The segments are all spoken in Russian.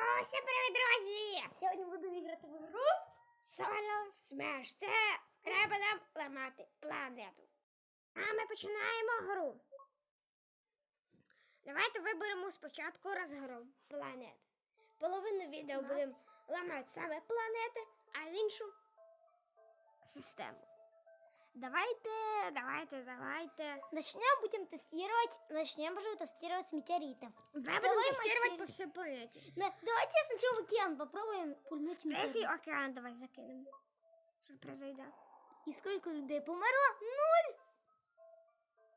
О, всім привіт, друзі! Сьогодні буду грати в гру. Solar Smash. Це треба нам ламати планету. А ми починаємо гру. Давайте виберемо спочатку розгром планет. Половину відео будемо ламати саме планети, а іншу систему. Давайте, давайте, давайте. Начнем будем тестировать, начнем же тестировать с метеоритов. Ви Давай будемо тестувати материк. по всій планеті. На- давайте сначала в океан попробуем пульнуть Тихий метеорит. океан давай закинемо. Що произойде? И сколько людей померло? Нуль.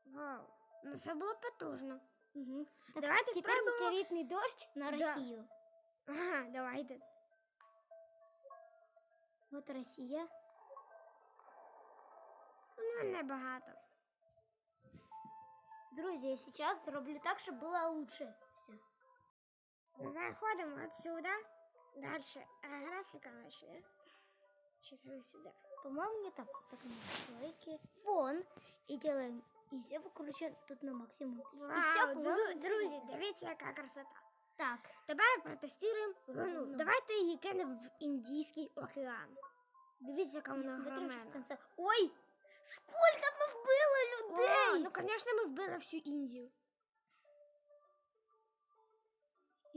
Вау. Ну це було потужно. Угу. Давайте теперь спробуємо. метеоритный дождь на Да. Россию. Ага, давайте. Вот Россия. Ну, небагато. Друзья, я сейчас зроблю так, чтобы было лучше все. Заходимо отсюда. Дальше. А графіка наші, да? Чи саме сюди? По-моему, не так. Так, настройки. Фон. И делаем. И все выкручиваем тут на максимум. и все, Вау, дру- друзі, дивіться, яка красота. Так. Тепер протестуємо Луну. Луну. Давайте її кинемо в Індійський океан. Дивіться, яка вона Смотрим, что огромна. станция- Ой! Сколько тут было людей! О, ну, звісно, ми вбили всю Індію.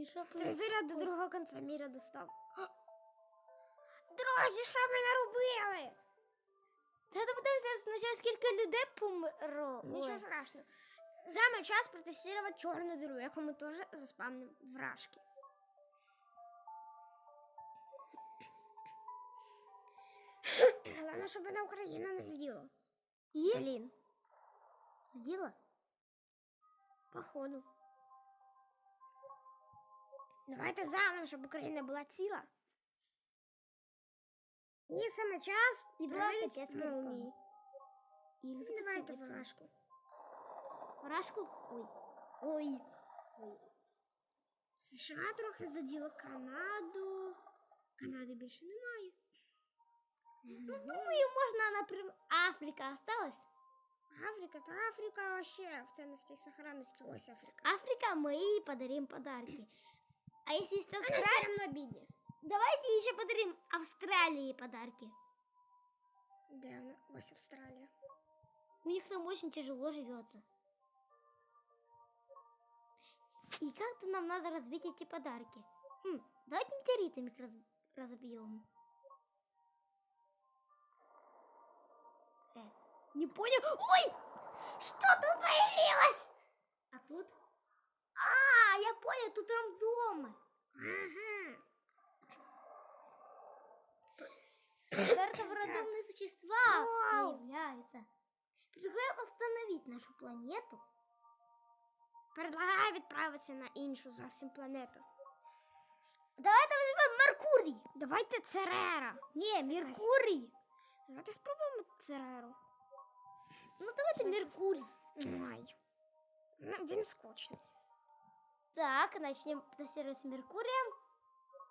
Что Цей заряд до другого кінця міра достав. Друзі, що ми наробили? Давайте подивимося спочатку, скільки людей померло. Нічого страшного. Саме час протестувати чорну дыру, яку ми теж заспамним вражки. Головне, щоб на Україну не з'їло. І? Блін, З'їла? походу. Давайте заново, щоб Україна була ціла. І саме час перевірити молнії. Їх Давайте флешку. Фуражку? Ой. Ой. США трохи заділо Канаду. Канади більше немає. Ну, думаю, можна, наприклад, Африка осталась? Африка, та Африка вообще в ценності і сохранності. Ось Африка. Африка, мы ей подарим подарки. А если есть Вона Австралия, все равно бідня. давайте еще подарим Австралии подарки. Де вона? Ось Австралія. У них там очень тяжело живется. И как-то нам надо разбить эти подарки. Хм, давайте метеоритами их раз, разобьем. не понял. Ой! Что тут появилось? А тут? А, я понял, тут рандомы. Ага. Только рандомные существа Вау. появляются. Предлагаю остановить нашу планету. Предлагаю відправитися на іншу зовсім планету. Давайте возьмем Меркурий. Давайте Церера. Не, Меркурий. Давайте спробуємо Цереру. Ну давайте Меркурий. Ай. Ну, він скучний. Так, начнем тестировать с Меркурием.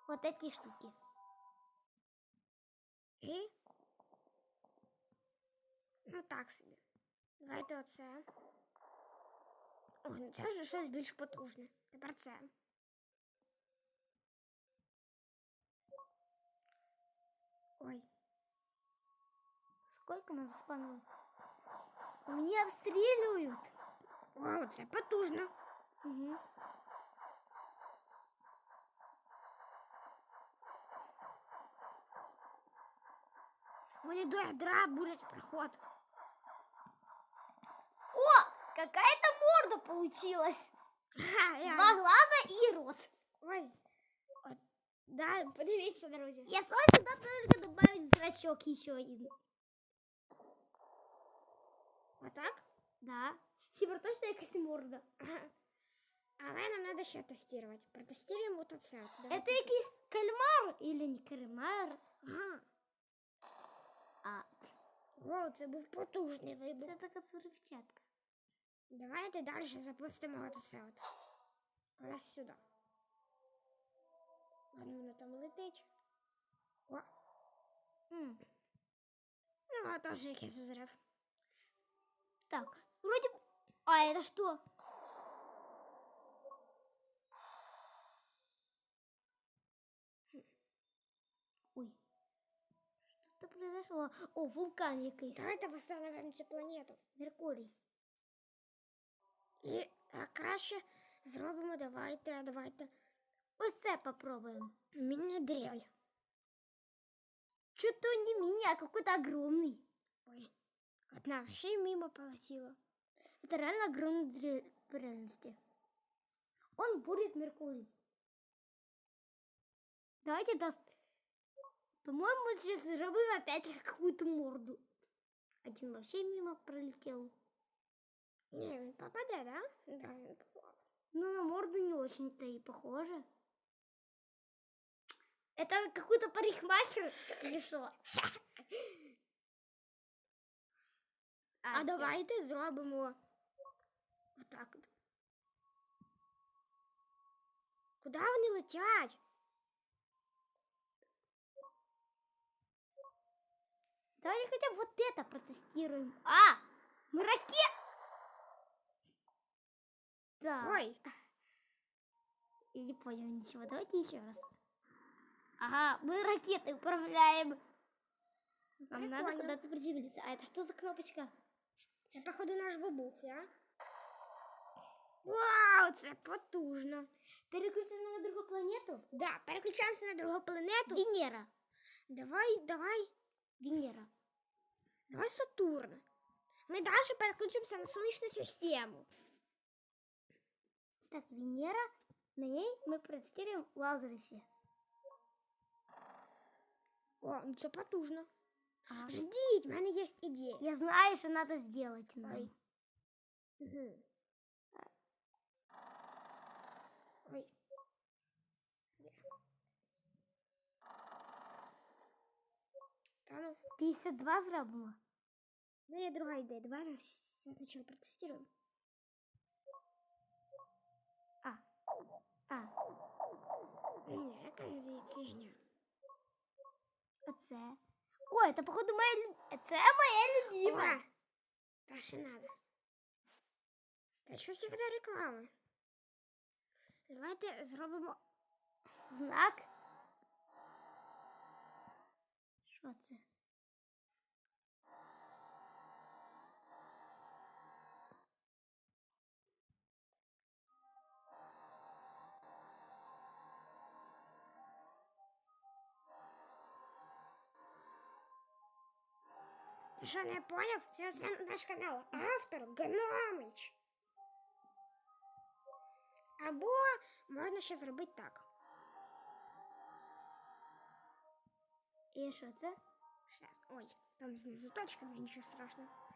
Вот эти штуки. І. Ну так собі. Давайте оце. О, ну це вже щось більш потужне. Тепер це. Ой. Сколько мы заспамили? Меня обстреливают. Вау, це потужно. Угу. Вони до ядра бурять проход. О, какая-то морда получилась. Ха, Два глаза и рот. Ось. От. Да, подивіться, друзі. И осталось сюда только добавить зрачок еще один. Отак. Да. Тепер точно якась морда. Але нам треба ще тестувати. Протестуємо от оце. Это якийсь кальмар или не кальмар? Ага. А, Вау, це був потужний вибух. це така сурівчатка. Давайте далі запустимо от оце от. Кудись сюди. Ладно, воно там летить. О, М. ну, а теж якийсь взрив. Так, вроде... А это что? Ой. Что-то произошло. О, вулкан якой. якийсь. Давайте восстановим цю планету. Меркурий. И а, краще зробимо, давайте, а, давайте. Ось це попробуємо. Мини-дрель. Что-то не меня, а какой-то огромный. Одна вообще мимо полетела. Это реально огромный в реальности. Он будет Меркурий. Давайте даст. По-моему, сейчас зробим опять какую-то морду. Один вообще мимо пролетел. Не, він попаде, да? Да, попаде. Ну, на морду не очень-то и похоже. Это какой-то парикмахер или А, всё. давайте зробимо отак от. Куди вони летять? Давайте хотя бы вот это протестируем. А! Мы ракет! Да. Ой, Я не понял ничего. Давайте еще раз. Ага, мы ракеты управляем. Нам надо Прикольно. куда-то приземлиться. А это что за кнопочка? Це походу наш бабух, да? Вау, це потужно. Переключимся на другую планету? Да, переключаємося на другу планету. Венера. Давай, давай, Венера. давай Сатурн. Ми далі переключимося на сонячну систему. Так, Венера. На ней мы протестируем лазеры все. О, ну це потужно. Ага. Ждіть, в мене є ідея. Я знаю, что надо сделать нам. Ой. Угу. Ой. Та ну, 52 зробимо. ну є друга ідея. Давай все спочатку протестуємо. А. А. Ні, яка зі фігня. Оце. О, это походу моя. Це моя любима. О, та ще надо. Та що завжди реклами? Давайте зробимо. Знак. Що це? Ти що не поняв? Це, це наш канал. Автор Гномич. Або можна ще зробити так. І що це? Ой, там знизу точка, но нічого страшного.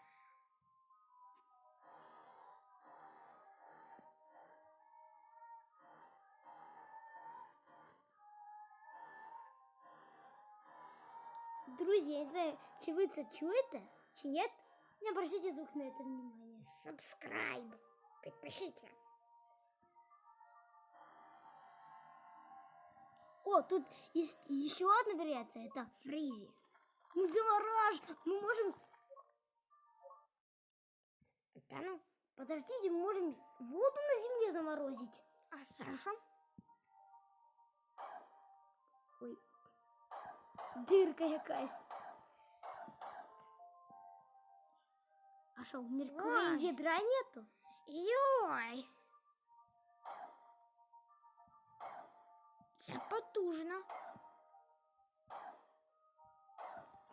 я не знаю, чи ви це чуєте, чи ні. Не обращайте звук на это внимание. Subscribe. Підпишіться. О, тут есть еще одна вариация. Это Фрізі. мы замораж. Мы можем... Та ну, Подождите, мы можем воду на земле заморозить. а Саша? Ой. Дырка якась. А что, в Меркурии Ой. ядра нету? Йой. Це потужно.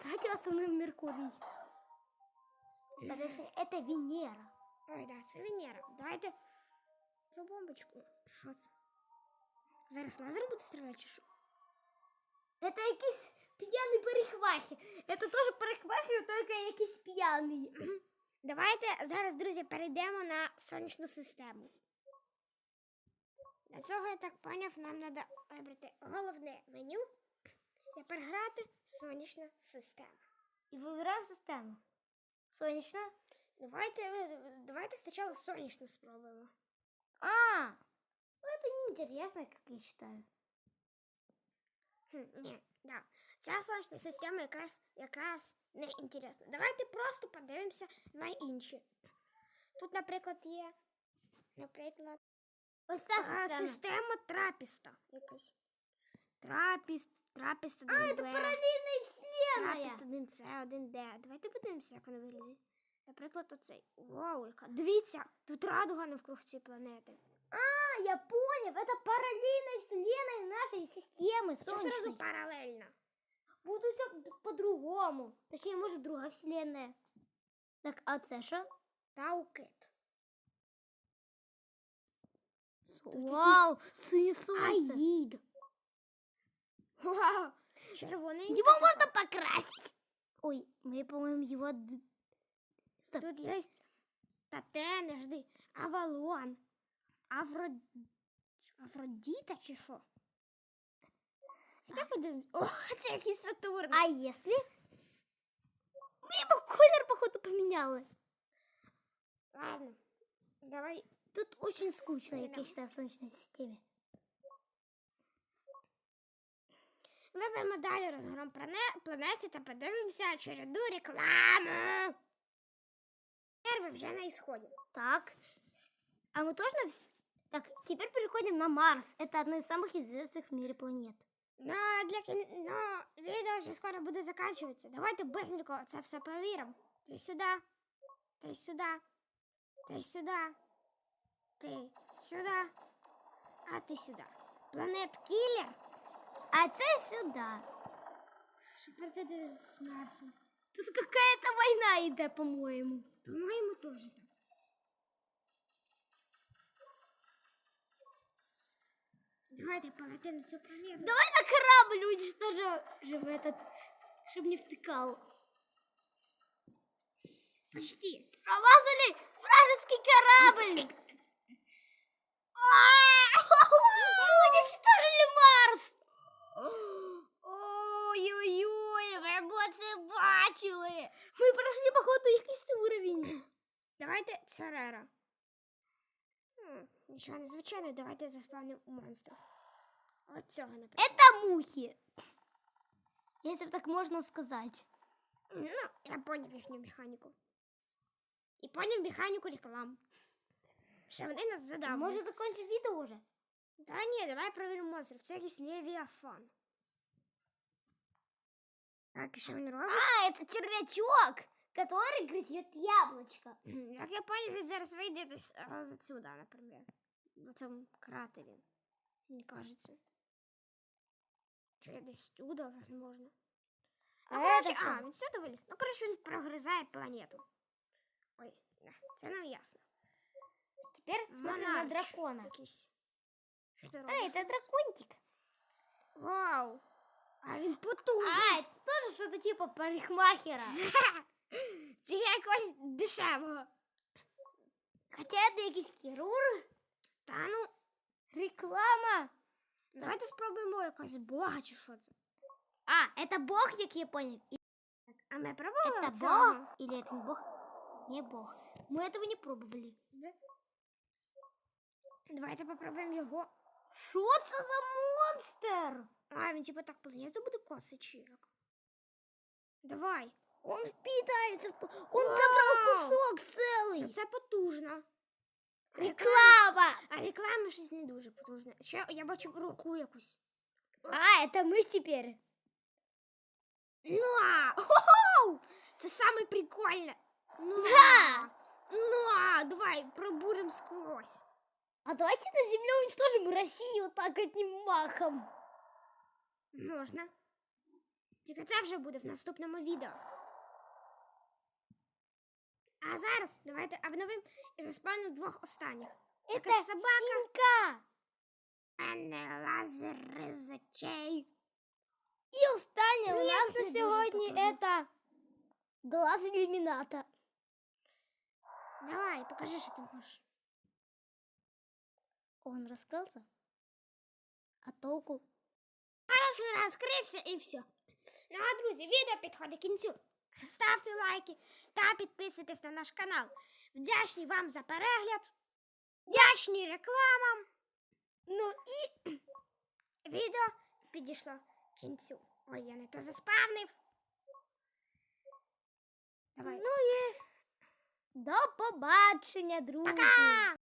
Давайте остановим Меркурий. Подожди, это Венера. Ой, да, це Венера. Давайте цю бомбочку. Що це? Зараз лазер буде стріляти чи що? Это якийсь пьяный парикмахер. Это тоже парикмахер, только якийсь пьяный. Давайте зараз, друзі, перейдемо на сонячну систему. Для цього, я так поняв, нам треба вибрати головне меню і переграти сонячна система. И выбираем систему. Солнечно. Давайте, е, давайте спочатку сонячну спробуємо. А, ну это неинтересно, как я считаю. Хм, ні, да. Ця сонячна система якраз, якраз не інтересна. Давайте просто подивимося на інші. Тут, наприклад, є, наприклад, Ось ця а, система. система трапіста якась. Трапіст, трапіст 1 А, это Б, параллельная вселенная. трапіст 1 С, 1 Д. Давайте подивимося, як воно виглядить. Наприклад, оцей. Вау, яка. Дивіться, тут радуга навкруг цієї планети. А, я понял, это параллельная вселенная нашей системы Що сразу солнечной. паралельно? Буду все по-другому. Точнее, может, друга вселенная. Так, а це що? Таукет. Вау, синє сонце. Аїд. Вау, червоний. Его можно покрасить. Ой, мы, по-моему, его... д- Стоп. Тут є Татена, жди, Авалон, Афро... Афродіта чи що? Я подивимось. О, це якийсь Сатурн. А если... Мы ему колер, походу, поменяли. Ладно, давай. Тут очень скучно, Ой, як да. я считаю, в Солнечной системе. Виберемо далі розгром плане- планети та подивимося череду рекламу. Перший вже на ісході. Так. С- А мы тоже... на вс- Так, теперь переходим на Марс. Это одна из самых известных в мире планет. Ну, для кін... ну, відео вже скоро буде закінчуватися. Давайте быстренько це все перевіримо. Ти сюди, ти сюди, ти сюди, ти сюди, а ти сюди. Планет Кілер. А це сюда. Що про це ти з Марсом? Тут какая-то война йде, по-моєму. По-моєму, теж так. Давайте полетим на цю планету. Давай на корабль уничтожим этот, чтобы не втыкал. Почти. Промазали вражеский корабль! Мы уничтожили Марс! Ой-ой-ой, ви б це бачили. Мы прошли, походу, якийсь уровень. Давайте Церера. Хм, нічого незвичайного, давайте заспавнимо монстрів. От цього, наприклад. Это мухи. Если бы так можно сказать. Ну, я поняв їхню механіку. І поняв механіку реклам. Що вони нас задавили. Может, закончим видео уже? Та ні, давай провіримо монстрів. Це якийсь левіафан. Так, і що він робить? А, это червячок, который грызет яблочко. Хм, Як я поняв, він зараз вийде десь а, засюди, наприклад. В цьому кратері. Мені кажеться. Чи десь сюди, возможно. А Ну, коротше, это що? а, він сюди виліз. Ну, коротше, він прогризає планету. Ой, да, це нам ясно. Теперь смотрим на Монарч дракона. Якийсь. Що ти А, робиш? это дракончик. Вау! А він потужний. А, это тоже что-то типа парикмахера. Чи якось дешевого. Хотя это якийсь хірург. Та ну, Реклама. давайте спробуємо якось бога чи що це. А, это бог, як я понял. И А ми пробували Это цього? бог? Или это не бог? Не бог. Мы этого не пробовали. Давайте попробуємо його. Что это за монстр? А, він типу так планету буде косить чи як? Давай. Он впитается. в п- Он Вау! забрал кусок целый. Це потужно. Реклама. А реклама щось не дуже потужна. Ще я бачу руку якусь. А, это мы теперь. Ну а! Хо-хоу! Це саме прикольне. Ну Да! Ну а! Давай пробурим сквозь. А давайте на земле уничтожим Россию так одним махом. Можна. Тільки це вже буде в наступному відео. А зараз давайте обновимо і заспавнимо двох останніх. Це Это якась собака. синька. А не лазер з очей. И останнє Ну, у я нас це на не дуже сьогодні покажу. это глаз иллюмината. Давай, покажи, що ти можеш. Он раскрылся. А толку? Хорошо, розкрився і все. Ну а друзі, відео підходить к кінцю. Ставте лайки та підписуйтесь на наш канал. Вдячні вам за перегляд. Вдячні рекламам. Ну і відео підійшло к кінцю. Ой, я не то заспавнив. Давай. Ну і до побачення, друзі. Пока!